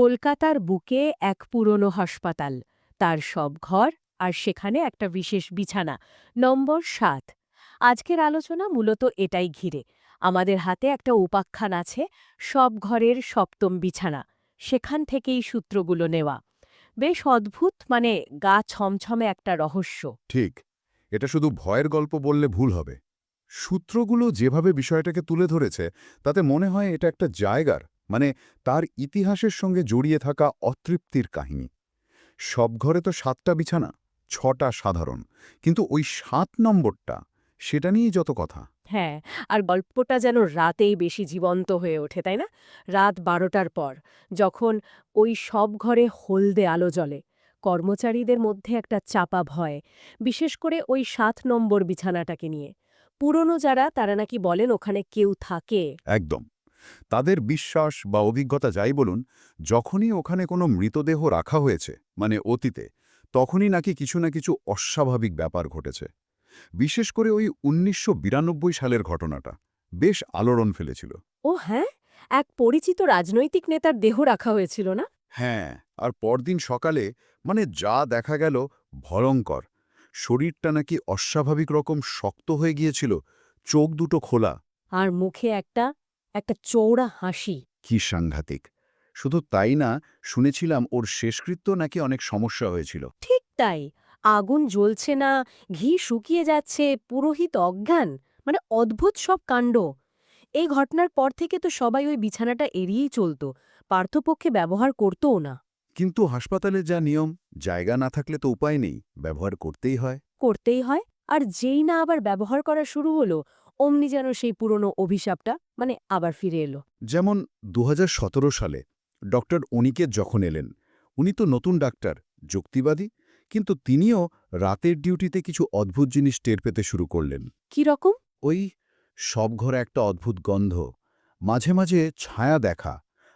কলকাতার বুকে এক পুরনো হাসপাতাল। তার সব ঘর আর সেখানে একটা বিশেষ বিছানা। নম্বর সাত। আজকের আলোচনা মূলত এটাই ঘিরে। আমাদের হাতে একটা উপাখ্যান আছে, সব ঘরের সপ্তম বিছানা। সেখান থেকেই সূত্রগুলো নেওয়া। বেশ অদ্ভুত মানে গা ছমছমে একটা রহস্য। ঠিক। এটা শুধু ভয়ের গল্প বললে ভুল হবে। সূত্রগুলো যেভাবে বিষয়টাকে তুলে ধরেছে, তাতে মনে হয় এটা একটা জায়গার। মানে তার ইতিহাসের সঙ্গে জড়িয়ে থাকা অতৃপ্তির কাহিনী। সব ঘরে তো সাতটা বিছানা ছটা সাধারণ কিন্তু ওই সাত নম্বরটা সেটা নিয়েই যত কথা। হ্যাঁ আর গল্পটা যেন রাতেই বেশি জীবন্ত হয়ে ওঠে তাই না? রাত বারোটার পর যখন ওই সব ঘরে হলদে আলো জ্বলে কর্মচারীদের মধ্যে একটা চাপা ভয় বিশেষ করে ওই সাত নম্বর বিছানাটাকে নিয়ে। পুরনো যারা তারা নাকি বলেন ওখানে কেউ থাকে। একদম। তাদের বিশ্বাস বা অভিজ্ঞতা যাই বলুন যখনই ওখানে কোনো মৃতদেহ রাখা হয়েছে মানে অতীতে তখনই নাকি কিছু না কিছু অস্বাভাবিক ব্যাপার ঘটেছে। বিশেষ করে ওই উনিশশো বিরানব্বই সালের ঘটনাটা বেশ আলোড়ন ফেলেছিল। ও হ্যাঁ? এক পরিচিত রাজনৈতিক নেতার দেহ রাখা হয়েছিল না? হ্যাঁ আর পরদিন সকালে মানে যা দেখা গেল ভয়ঙ্কর। শরীরটা নাকি অস্বাভাবিক রকম শক্ত হয়ে গিয়েছিল চোখ দুটো খোলা। আর মুখে একটা একটা চৌড়া হাসি। কি সাংঘাতিক। শুধু তাই না শুনেছিলাম ওর শেষকৃত্য নাকি অনেক সমস্যা হয়েছিল। ঠিক তাই। আগুন জ্বলছে না ঘি শুকিয়ে যাচ্ছে পুরোহিত অজ্ঞান। মানে অদ্ভুত সব কাণ্ড। এই ঘটনার পর থেকে তো সবাই ওই বিছানাটা এড়িয়েই চলত। পার্থপক্ষে ব্যবহার করতও না। কিন্তু হাসপাতালে যা নিয়ম জায়গা না থাকলে তো উপায় নেই। ব্যবহার করতেই হয়। করতেই হয়। আর যেই না আবার ব্যবহার করা শুরু হলো অমনি যেন সেই পুরনো অভিশাপটা মানে আবার ফিরে এলো। যেমন দু হাজার সতেরো সালে ডক্টর অনিকেত যখন এলেন উনি তো নতুন ডাক্তার যুক্তিবাদী কিন্তু তিনিও রাতের ডিউটিতে কিছু অদ্ভুত জিনিস টের পেতে শুরু করলেন। কি রকম? ওই সব ঘরে একটা অদ্ভুত গন্ধ মাঝে মাঝে ছায়া দেখা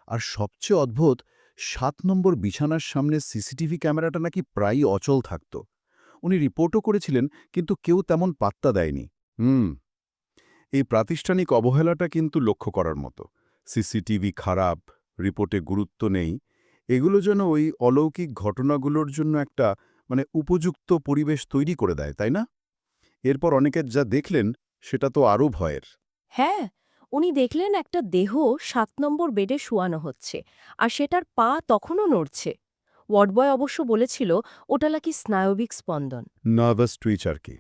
আর সবচেয়ে অদ্ভুত সাত নম্বর বিছানার সামনে সিসিটিভি ক্যামেরাটা নাকি প্রায়ই অচল থাকত। উনি রিপোর্টও করেছিলেন কিন্তু কেউ তেমন পাত্তা দেয়নি। হুম। এই প্রাতিষ্ঠানিক অবহেলাটা কিন্তু লক্ষ্য করার মতো। সিসিটিভি খারাপ রিপোর্টে গুরুত্ব নেই। এগুলো যেন ওই অলৌকিক ঘটনাগুলোর জন্য একটা মানে উপযুক্ত পরিবেশ তৈরি করে দেয় তাই না? এরপর অনেকের যা দেখলেন সেটা তো আরও ভয়ের। হ্যাঁ উনি দেখলেন একটা দেহ সাত নম্বর বেডে শোয়ানো হচ্ছে আর সেটার পা তখনও নড়ছে। ওয়ার্ডবয় অবশ্য বলেছিল ওটা নাকি স্নায়বিক স্পন্দন। নার্ভাস টুইচ আর কি?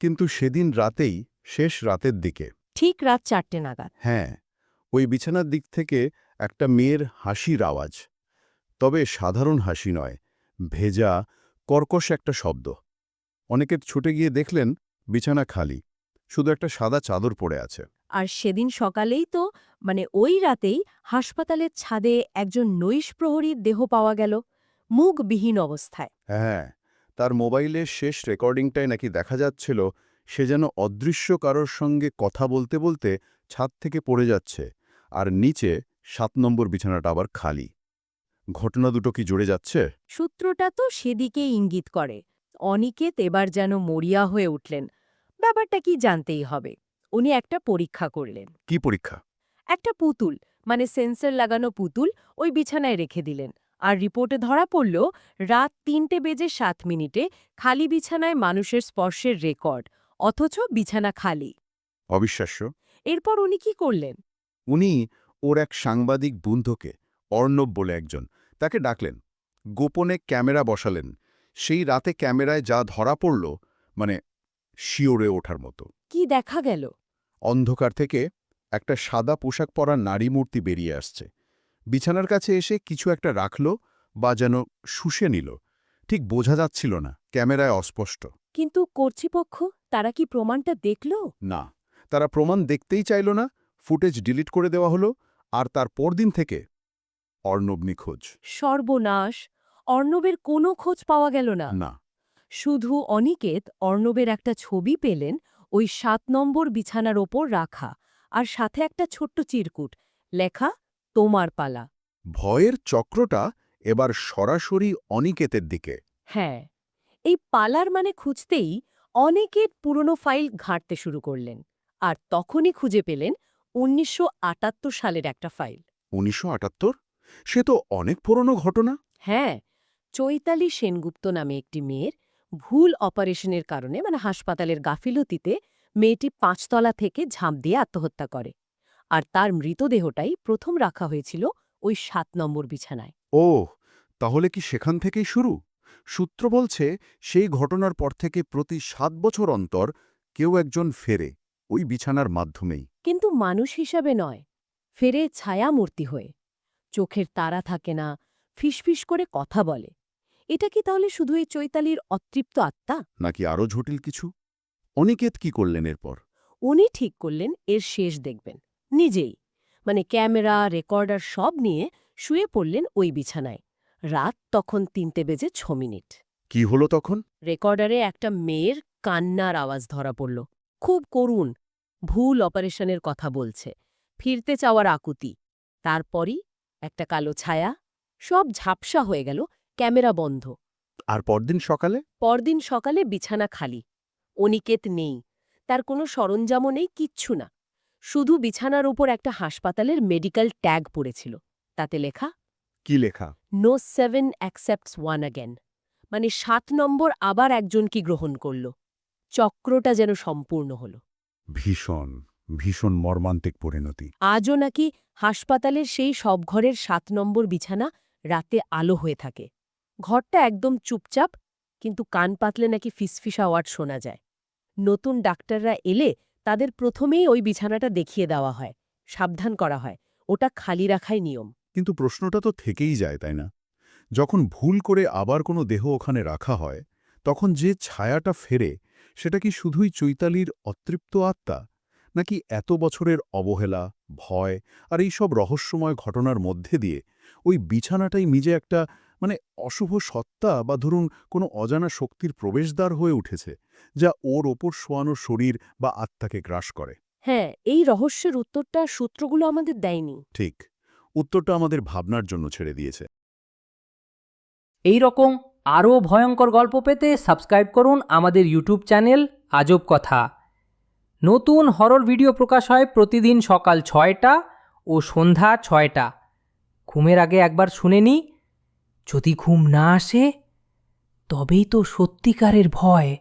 কিন্তু সেদিন রাতেই শেষ রাতের দিকে। ঠিক রাত চারটে নাগাদ। হ্যাঁ ওই বিছানার দিক থেকে একটা মেয়ের হাসির আওয়াজ। তবে সাধারণ হাসি নয় ভেজা কর্কশ একটা শব্দ। অনেকে ছুটে গিয়ে দেখলেন বিছানা খালি শুধু একটা সাদা চাদর পড়ে আছে। আর সেদিন সকালেই তো মানে ওই রাতেই হাসপাতালের ছাদে একজন নৈশ প্রহরীর দেহ পাওয়া গেল মুখবিহীন অবস্থায়। হ্যাঁ তার মোবাইলের শেষ রেকর্ডিংটায় নাকি দেখা যাচ্ছিল সে যেন অদৃশ্য কারোর সঙ্গে কথা বলতে বলতে ছাদ থেকে পড়ে যাচ্ছে আর নিচে সাত নম্বর বিছানাটা আবার খালি। ঘটনা দুটো কি জুড়ে যাচ্ছে? সূত্রটা তো সেদিকেই ইঙ্গিত করে। অনিকেত এবার যেন মরিয়া হয়ে উঠলেন। ব্যাপারটা কি জানতেই হবে। উনি একটা পরীক্ষা করলেন। কি পরীক্ষা? একটা পুতুল মানে সেন্সর লাগানো পুতুল ওই বিছানায় রেখে দিলেন। আর রিপোর্টে ধরা পড়ল রাত তিনটে বেজে সাত মিনিটে খালি বিছানায় মানুষের স্পর্শের রেকর্ড। অথচ বিছানা খালি। অবিশ্বাস্য। এরপর উনি কি করলেন? উনি ওর এক সাংবাদিক বন্ধুকে অর্ণব বলে একজন তাকে ডাকলেন। গোপনে ক্যামেরা বসালেন। সেই রাতে ক্যামেরায় যা ধরা পড়ল মানে শিওরে ওঠার মতো। কি দেখা গেল? অন্ধকার থেকে একটা সাদা পোশাক পরা নারী মূর্তি বেরিয়ে আসছে। বিছানার কাছে এসে কিছু একটা রাখল বা যেন শুষে নিল। ঠিক বোঝা যাচ্ছিল না ক্যামেরায় অস্পষ্ট। কিন্তু কর্তৃপক্ষ তারা কি প্রমাণটা দেখল? না তারা প্রমাণ দেখতেই চাইল না ফুটেজ ডিলিট করে দেওয়া হলো আর তার পরদিন থেকে অর্ণব নিখোঁজ। সর্বনাশ! অর্ণবের কোনো খোঁজ পাওয়া গেল না। না। শুধু অনিকেত অর্ণবের একটা ছবি পেলেন ওই সাত নম্বর বিছানার ওপর রাখা আর সাথে একটা ছোট্ট চিরকুট লেখা তোমার পালা। ভয়ের চক্রটা এবার সরাসরি অনিকেতের দিকে। হ্যাঁ। এই পালার মানে খুঁজতেই অনেকের পুরনো ফাইল ঘাঁটতে শুরু করলেন আর তখনই খুঁজে পেলেন উনিশশো আটাত্তর সালের একটা ফাইল। উনিশশো আটাত্তর? সে তো অনেক পুরনো ঘটনা। হ্যাঁ চৈতালি সেনগুপ্ত নামে একটি মেয়ের ভুল অপারেশনের কারণে মানে হাসপাতালের গাফিলতিতে মেয়েটি পাঁচতলা থেকে ঝাঁপ দিয়ে আত্মহত্যা করে আর তার মৃতদেহটাই প্রথম রাখা হয়েছিল ওই সাত নম্বর বিছানায়। ও তাহলে কি সেখান থেকেই শুরু? সূত্র বলছে সেই ঘটনার পর থেকে প্রতি সাত বছর অন্তর কেউ একজন ফেরে ওই বিছানার মাধ্যমেই। কিন্তু মানুষ হিসাবে নয় ফেরে ছায়ামূর্তি হয়ে। চোখের তারা থাকে না ফিসফিস করে কথা বলে। এটা কি তাহলে শুধু এই চৈতালির অতৃপ্ত আত্মা? নাকি আরও জটিল কিছু? অনিকেত কি করলেন এরপর? উনি ঠিক করলেন এর শেষ দেখবেন। নিজেই মানে ক্যামেরা রেকর্ডার সব নিয়ে শুয়ে পড়লেন ওই বিছানায়। রাত তখন তিনটে বেজে ছ মিনিট। কি হলো তখন? রেকর্ডারে একটা মেয়ের কান্নার আওয়াজ ধরা পড়ল। খুব করুণ ভুল অপারেশনের কথা বলছে ফিরতে চাওয়ার আকুতি। তারপরই একটা কালো ছায়া সব ঝাপসা হয়ে গেল ক্যামেরা বন্ধ। আর পরদিন সকালে? পরদিন সকালে বিছানা খালি। অনিকেত নেই তার কোনো সরঞ্জামও নেই কিচ্ছু না। শুধু বিছানার উপর একটা হাসপাতালের মেডিকেল ট্যাগ পড়েছিল তাতে লেখা কি লেখা? No seven accepts one again মানে সাত নম্বর আবার একজনকে গ্রহণ করল। চক্রটা যেন সম্পূর্ণ হল। ভীষণ ভীষণ মর্মান্তিক পরিণতি। আজও নাকি হাসপাতালের সেই সব ঘরের সাত নম্বর বিছানা রাতে আলো হয়ে থাকে। ঘরটা একদম চুপচাপ কিন্তু কান পাতলে নাকি ফিসফিস আওয়াজ শোনা যায়। নতুন ডাক্তাররা এলে তাদের প্রথমেই ওই বিছানাটা দেখিয়ে দেওয়া হয় সাবধান করা হয় ওটা খালি রাখাই নিয়ম। কিন্তু প্রশ্নটা তো থেকেই যায় তাই না? যখন ভুল করে আবার কোনো দেহ ওখানে রাখা হয় তখন যে ছায়াটা ফেরে সেটা কি শুধুই চৈতালির অতৃপ্ত আত্মা? নাকি এত বছরের অবহেলা ভয় আর এই সব রহস্যময় ঘটনার মধ্যে দিয়ে ওই বিছানাটাই নিজে একটা মানে অশুভ সত্তা বা ধরুন কোনো অজানা শক্তির প্রবেশদ্বার হয়ে উঠেছে যা ওর ওপর শোয়ানো শরীর বা আত্মাকে গ্রাস করে? হ্যাঁ এই রহস্যের উত্তরটা সূত্রগুলো আমাদের দেয়নি। ঠিক। উত্তরটা আমাদের ভাবনার জন্য ছেড়ে দিয়েছে। এই রকম আরও ভয়ঙ্কর গল্প পেতে সাবস্ক্রাইব করুন আমাদের ইউটিউব চ্যানেল আজব কথা। নতুন হরর ভিডিও প্রকাশ হয় প্রতিদিন সকাল ছয়টা ও সন্ধ্যা ছয়টা। ঘুমের আগে একবার শুনে নি, যদি ঘুম না আসে, তবেই তো সত্যিকারের ভয়।